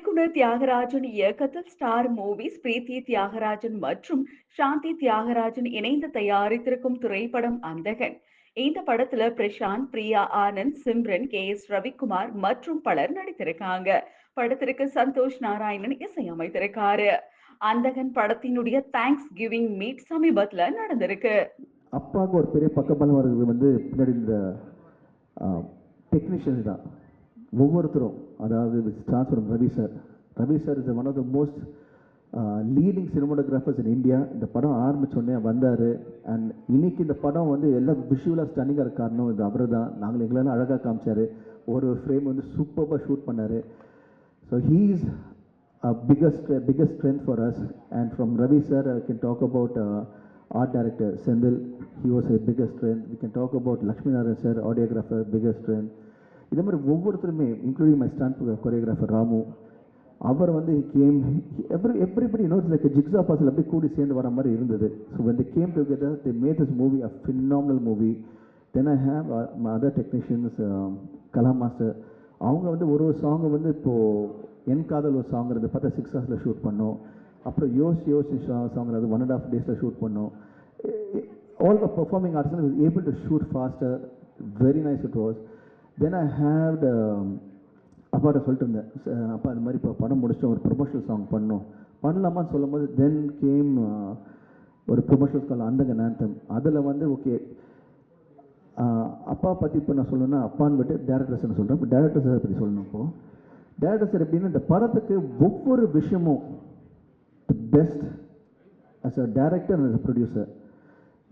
இயக்குனர் தியாகராஜன் இயக்கத்தில் star movies பிரீத்தி தியாகராஜன் மற்றும் சாந்தி தியாகராஜன் இணைந்து தயாரித்திருக்கும் திரைப்படம் அந்தகன். இந்த படத்துல பிரசாந்த் பிரியா ஆனந்த் சிம்ரன் கே எஸ் ரவிக்குமார் மற்றும் பலர் நடித்திருக்காங்க. படத்திற்கு சந்தோஷ் நாராயணன் இசையமைத்திருக்காரு. அந்தகன் படத்தினுடைய தேங்க்ஸ் கிவிங் மீட் சமீபத்துல நடந்திருக்கு. அப்பாவுக்கு ஒரு பெரிய பக்கபலம் வருது வந்து பின்னாடி இந்த டெக்னீஷியன்ஸ் தான். ஒவ்வொருத்தரும் அதாவது start from Ravi sir Ravi sir is one of the most leading cinematographers in India இந்த படம் ஆரம்பித்தோடனே வந்தார். அண்ட் இன்னைக்கு இந்த படம் வந்து எல்லாம் விஷுவலாக ஸ்டன்னிங்காக இருக்க காரணம் இது அவர் தான். நாங்கள் எங்களால் அழகாக காமிச்சார். ஒரு ஒரு ஃப்ரேம் வந்து சூப்பராக ஷூட் பண்ணார். So he is a biggest biggest strength for us and from Ravi sir I can talk about art art Senthil sendil he a a biggest can talk can Lakshmi about sir audiographer sir audiographer இதே மாதிரி ஒவ்வொருத்தருமே including my stunt choreographer Ramu அவர் வந்து came every everybody notes like jigsaw puzzle அப்படியே கூடி சேர்ந்து வர மாதிரி இருந்தது. ஸோ வந்து came together the made this movie a phenomenal movie then I have uh, my other Kala master um, அவங்க வந்து ஒரு ஒரு சாங்கை வந்து இப்போது என் காதல் ஒரு சாங்கிறது பார்த்தா சிக்ஸ் ஹவர்ஸில் ஷூட் பண்ணோம். அப்புறம் யோசி யோசி சாங்கிறது ஒன் அண்ட் ஆஃப் டேஸில் ஷூட் பண்ணோம். All the performing arts able to shoot faster very nice it was then I have அப்பாட்ட சொல்லிட்டு இருந்தேன். அப்பா இந்த மாதிரி இப்போ படம் முடிச்சுட்டு ஒரு ப்ரொமோஷனல் சாங் பண்ணோம் பண்ணலாமான்னு சொல்லும் போது தென் கேம் uh, ஒரு ப்ரொமோஷனல் கால் அந்தங்க நேந்தம் அதில் வந்து ஓகே uh, அப்பா பற்றி இப்போ நான் சொல்லணும்னா அப்பான்னு விட்டு டேரக்டர் சார் சொல்கிறேன் இப்போ டேரக்டர் சார் பற்றி சொல்லணும் இப்போ? டேரக்டர் சார் எப்படின்னா இந்த படத்துக்கு ஒவ்வொரு விஷயமும் best as a director and as producer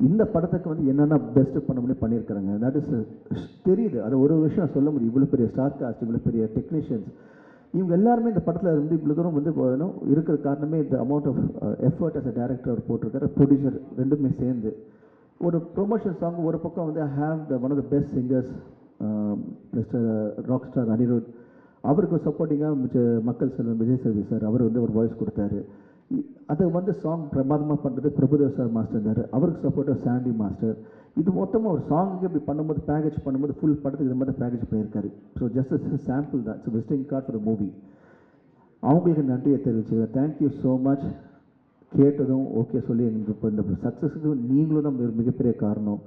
இந்த படத்துக்கு வந்து என்னென்ன பெஸ்ட்டு பண்ண முடியும் பண்ணியிருக்கிறாங்க. தட் இஸ் தெரியுது. அது ஒரு விஷயம் சொல்ல முடியும். இவ்வளோ பெரிய ஸ்டார் காஸ்ட் இவ்வளோ பெரிய டெக்னீஷியன்ஸ் இவங்க எல்லாருமே இந்த படத்தில் வந்து இவ்வளோ தூரம் வந்து வேணும் இருக்கிற காரணமே இந்த amount of effort as a director அவர் போட்டிருக்காரு. ப்ரொடியூசர் ரெண்டுமே சேர்ந்து. ஒரு ப்ரொமோஷன் சாங் ஒரு பக்கம் வந்து have the one of the best singers mister rock star Anirudh அவருக்கு சப்போர்ட்டிங்காக மிச்ச மக்கள் செல்வன் விஜய் சேவி சார் அவர் வந்து ஒரு வாய்ஸ் கொடுத்தாரு. அதை வந்து சாங் பிரமாதமாக பண்ணுறது பிரபுதேவ் சார் மாஸ்டர் இருந்தார் அவருக்கு சப்போர்ட்டாக சாண்டி மாஸ்டர் இது மொத்தமாக ஒரு சாங்குக்கு இப்படி பண்ணும்போது பேக்கேஜ் பண்ணும்போது ஃபுல் படத்துக்கு இது மாதிரி பேக்கேஜ் பண்ணியிருக்காரு. ஸோ ஜஸ்ட் சாம்பிள் தான். It's visiting card for the movie அவங்களுக்கு நன்றியை தெரிவிச்சுக்கிறேன். தேங்க்யூ ஸோ மச் கேட்டதும் ஓகே சொல்லி எங்களுக்கு இப்போ இந்த சக்ஸஸுக்கு நீங்களும் தான் ஒரு மிகப்பெரிய காரணம்.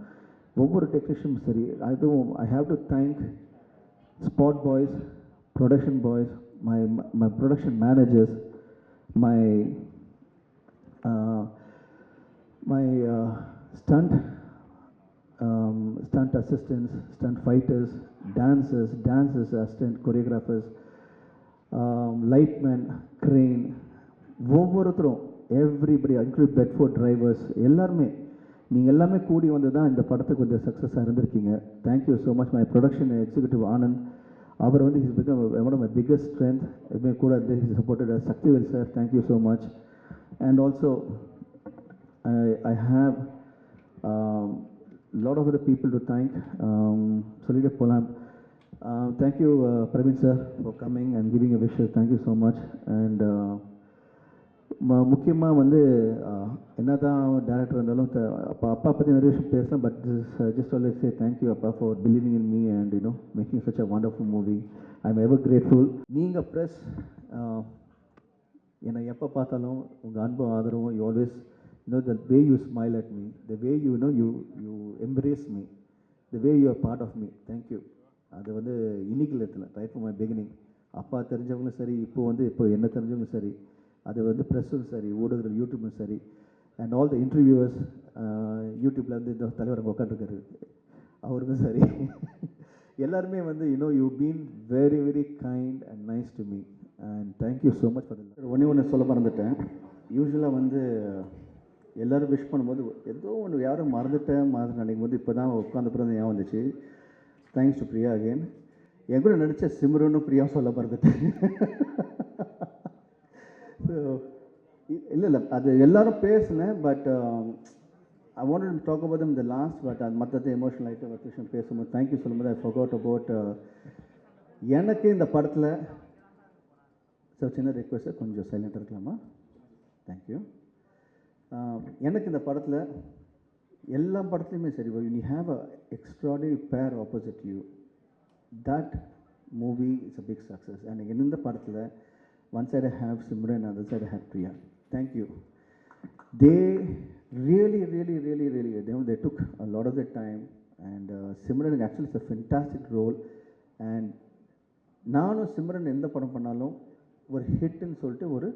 ஒவ்வொரு டெக்னீஷியனும் சரி. அதுவும் I have to thank spot boys production boys my my production managers my Uh, my stunt uh, um, stunt assistants, stunt fighters, dancers, dancers, uh, stunt choreographers, um, lightmen, crane, ஒவ்வொருத்தரும் எவ்ரிபடி இன்க்ளூட் பெட்ஃபோர்ட் டிரைவர்ஸ் எல்லாருமே நீங்கள் எல்லாமே கூடி வந்து தான் இந்த படத்துக்கு கொஞ்சம் சக்ஸஸாக இருந்திருக்கீங்க. Thank you so much my production executive Anand அவர் வந்து is become one of my biggest strength எப்பவுமே கூட இருந்து he supported Sakthivel sir thank you so much and also I, I have a um, lot of other people to thank. Um, Solida Polam. Uh, thank you, uh, Praveen sir, for coming and giving a wishes. Thank you so much. And uh, ம- முக்கியமா வந்து அஹ், என்னதான் director இருந்தாலும் த- அப்பா அப்பா பற்றி நிறைய விஷயம் பேசலாம் but just always say thank you appa for believing in me and you know making such a wonderful movie I am ever grateful நீங்கள் ப்ரெஸ் என்னை எப்போ பார்த்தாலும் உங்கள் அன்பு ஆதரவும் you always you know the way you smile at me the way you know you you embrace me the way you are part of me thank you அது வந்து இன்னைக்கு இடத்துல ரைட் ஃப்ரம் மை பிகினிங் அப்பா தெரிஞ்சவங்களும் சரி இப்போ வந்து இப்போ என்ன தெரிஞ்சவங்களும் சரி அது வந்து ப்ரெஸ்ஸும் சரி ஊடகங்கள் யூடியூப்பும் சரி அண்ட் ஆல் த இன்டர்வியூவர்ஸ் யூடியூப்பில் வந்து இந்த தலைவர் அங்கே உட்காந்துருக்காரு அவருக்கும் சரி. எல்லாருமே வந்து you know you been very very kind and nice to me and thank you so much for ஒன்றே ஒன்று சொல்ல மறந்துட்டேன். யூஸ்வலாக வந்து எல்லோரும் விஷ் பண்ணும்போது ஏதோ ஒன்று யாரும் மறந்துட்டேன் மறந்து நினைக்கும் போது இப்போ தான் உட்காந்த பிறகு ஞாபகம் வந்துச்சு. தேங்க்ஸ் டு பிரியா அகேன் என் கூட நடித்த சிம்ரனும் பிரியா சொல்ல மறந்துட்டேன். ஸோ இல்லை இல்லை அது எல்லாரும் பேசினேன் but I want talk about இந்த லாஸ்ட் பட் அது மற்றது எமோஷனல் ஆகிட்டு ஒரு விஷயம் பேசும்போது தேங்க்யூ சொல்லும்போது ஐ ஃபோகவுட் அபவுட் எனக்கு இந்த படத்தில் ஸோ சின்ன ரெக்வஸ்ட் கொஞ்சம் சைலண்ட்டாக இருக்கலாமா தேங்க்யூ எனக்கு இந்த படத்தில் எல்லா படத்துலையுமே சரி நீ have a extraordinary pair opposite you that movie is a big success and இந்த படத்தில் one side I have Simran other side have Priya thank you they really really really really they they took a lot of the time and Simran actually it's a fantastic role and நானும் சிம்ரன் எந்த படம் பண்ணாலும் ஒரு ஹிட்னு சொல்லிட்டு ஒரு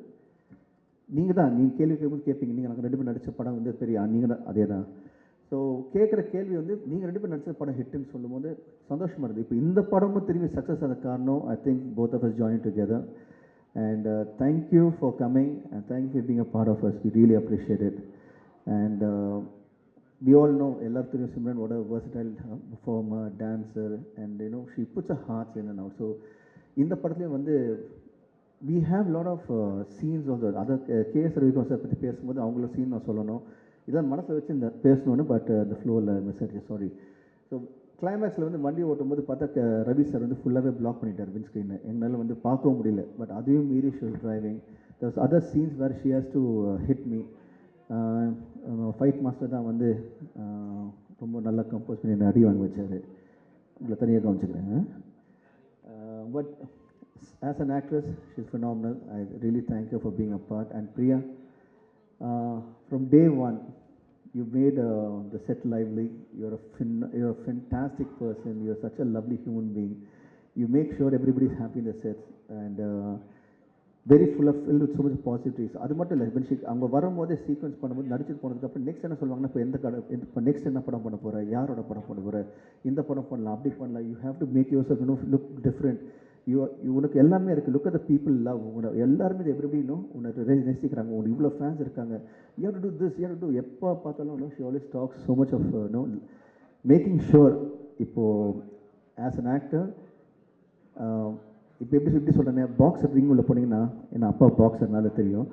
நீங்கள் தான் நீங்கள் கேள்வி கேட்கும்போது கேட்பீங்க நீங்கள் நாங்கள் ரெண்டு பேரும் நடித்த படம் வந்து பெரிய நீங்கள் தான் அதே தான் ஸோ கேட்குற கேள்வி வந்து நீங்கள் ரெண்டு பேரும் நடித்த படம் ஹிட்னு சொல்லும்போது சந்தோஷமாக இருக்குது இப்போ இந்த படமும் திரும்பி சக்ஸஸ் ஆன காரணம் I think both of us join together and thank you for coming and thank you for being a part of us we really appreciate it and we all know எல்லாரும் தெரியும் சிம்ரன் ஓட a performer dancer and you know she puts a hearts puts her heart இந்த படத்துலையும் வந்து we have lot of scenes வந்து அதை K S KS Ravikumar sir பற்றி பேசும்போது அவங்கள சீன் நான் சொல்லணும். இதெல்லாம் மனசில் வச்சு இந்த பேசணும்னு பட் இந்த ஃப்ளோவில் மெசேஜ் சாரி ஸோ கிளைமேக்ஸில் வந்து வண்டி ஓட்டும்போது பார்த்தா க- ரவி சார் வந்து ஃபுல்லாகவே பிளாக் பண்ணிட்டார் வின் ஸ்க்ரீனை எங்களால் வந்து பார்க்கவும் முடியல. பட் அதையும் மீறி shall driving those other scenes where she has to hit me fight master தான் வந்து uh, ரொம்ப நல்லா கம்போஸ் பண்ணி என்னை அடி வாங்கி வச்சார். உங்களை தனியாக கவனிச்சுக்கிறேன் but as an actress she's phenomenal I really thank you for being a part and Priya from day one you made uh, the set lively you're a fin- you're a fantastic person you're such a lovely human being you make sure everybody's happy in the sets and uh, very full of fill with so much positives அது மட்டும் இல்லை பென்ஷிக் அவங்க வரும்போதே sequence பண்ணும்போது நடிச்சுட்டு போனதுக்கப்புறம் next என்ன சொல்லுவாங்கன்னா இப்போ எந்த கடை இப்போ நெக்ஸ்ட் என்ன படம் பண்ண போகிற யாரோட படம் பண்ண போகிற இந்த படம் பண்ணலாம் அப்படி பண்ணலாம் you have to make yourself you look different you உனக்கு எல்லாமே இருக்குது look at the people love உன்னை எல்லாருமே எப்படினும் உன்னை நேசிக்கிறாங்க உனக்கு இவ்வளோ ஃபேன்ஸ் இருக்காங்க. You do this you do எப்போ பார்த்தாலும் no she always talk so much of no making sure இப்போது ஆஸ் அன் ஆக்டர் இப்போ um, எப்படி எப்படி சொல்கிறேன் பாக்ஸர் ரிங் உள்ள போனீங்கன்னா என் அப்பா பாக்ஸர்னால தெரியும்.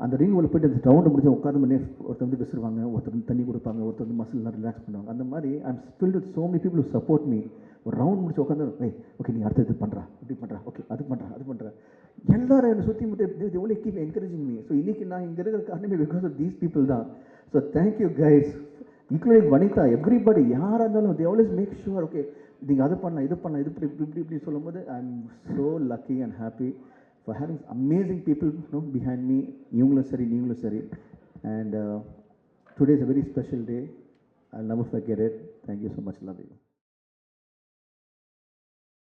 அந்த ரிங் உள்ள போயிட்டு அந்த ரவுண்டு முடிஞ்சு உட்காந்து பண்ணி ஒருத்தர் வந்து பேசுவாங்க ஒருத்தர் வந்து தண்ணி கொடுப்பாங்க ஒருத்தர் வந்து மசில்லாம் ரிலாக்ஸ் பண்ணுவாங்க. அந்த மாதிரி I'm spoilt with so many people support me ஒரு ரவுண்ட் முடிச்சு உட்காந்து ஏய் ஓகே நீ அடுத்த இது பண்ணுறா இப்படி பண்ணுறா ஓகே அது பண்ணுறா அது பண்ணுறா எல்லாரும் என்னை சுற்றி மட்டும் எவ்வளோ கீப் என்கரேஜிங் மீ ஸோ இன்றைக்கி நான் இங்கே இருக்கிற காரணமே பிகாஸ் ஆஃப் தீஸ் பீப்புள் தான். So thank you guys including Vanitha everybody யாராக இருந்தாலும் they always make sure okay நீங்கள் அது பண்ணலாம் இது பண்ணலாம் இது இப்படி இப்படி இப்படி இப்படி சொல்லும்போது I am so lucky and happy for having amazing people no behind me இவங்களும் சரி நீங்களும் சரி. And today is a very special day I love forget it thank you so much love you